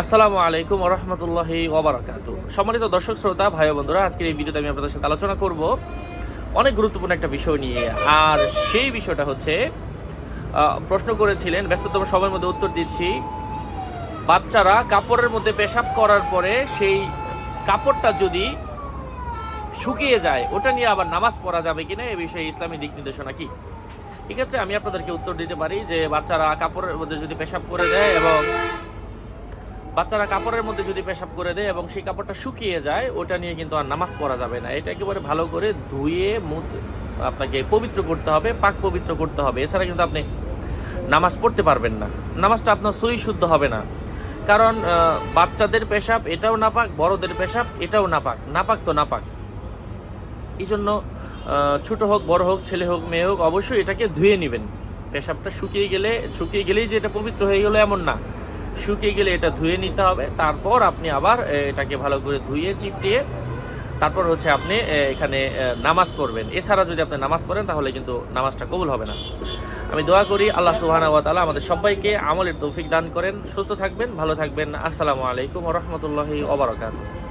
আসসালামু আলাইকুম রহমতুল্লাহি ওবরাকাতু সম্মানিত দর্শক, শ্রোতা, ভাই বন্ধুরা, আজকের এই ভিডিওতে আমি আপনাদের সাথে আলোচনা করব অনেক গুরুত্বপূর্ণ একটা বিষয় নিয়ে। আর সেই বিষয়টা হচ্ছে প্রশ্ন করেছিলেন, ব্যস্ততম সময়ের মধ্যে উত্তর দিচ্ছি, বাচ্চারা কাপড়ের মধ্যে পেশাব করার পরে সেই কাপড়টা যদি শুকিয়ে যায়, ওটা নিয়ে আবার নামাজ পড়া যাবে কিনা এ বিষয়ে ইসলামী দিক নির্দেশনা কি? এক্ষেত্রে আমি আপনাদেরকে উত্তর দিতে পারি যে, বাচ্চারা কাপড়ের মধ্যে যদি পেশাব করে দেয় এবং বাচ্চারা কাপড়ের মধ্যে যদি পেশাব করে দেয় এবং সেই কাপড়টা শুকিয়ে যায়, ওটা নিয়ে কিন্তু আর নামাজ পড়া যাবে না। এটা একেবারে ভালো করে ধুয়ে আপনাকে পবিত্র করতে হবে, পাক পবিত্র করতে হবে। এছাড়া কিন্তু আপনি নামাজ পড়তে পারবেন না। নামাজটা আপনার সই শুদ্ধ হবে না। কারণ বাচ্চাদের পেশাব এটাও নাপাক, বড়দের পেশাব এটাও নাপাক। নাপাক তো নাপাক। এই জন্য ছোট হোক, বড় হোক, ছেলে হোক, মেয়ে হোক, অবশ্যই এটাকে ধুয়ে নেবেন। পেশাবটা শুকিয়ে গেলে, শুকিয়ে গেলেই যে এটা পবিত্র হয়ে গেলো এমন না। শুকিয়ে গেলে এটা ধুয়ে নিতে হবে। তারপর আপনি আবার এটাকে ভালো করে ধুয়ে চিপটিয়ে তারপর হচ্ছে আপনি এখানে নামাজ পড়বেন। এছাড়া যদি আপনি নামাজ পড়েন, তাহলে কিন্তু নামাজটা কবুল হবে না। আমি দোয়া করি, আল্লাহ সুবহানাহু ওয়া তাআলা আমাদের সবাইকে আমলের তৌফিক দান করেন। সুস্থ থাকবেন, ভালো থাকবেন। আসসালামু আলাইকুম রহমতুল্লাহি রাহমাতুল্লাহি ওয়া বারাকাতুহু।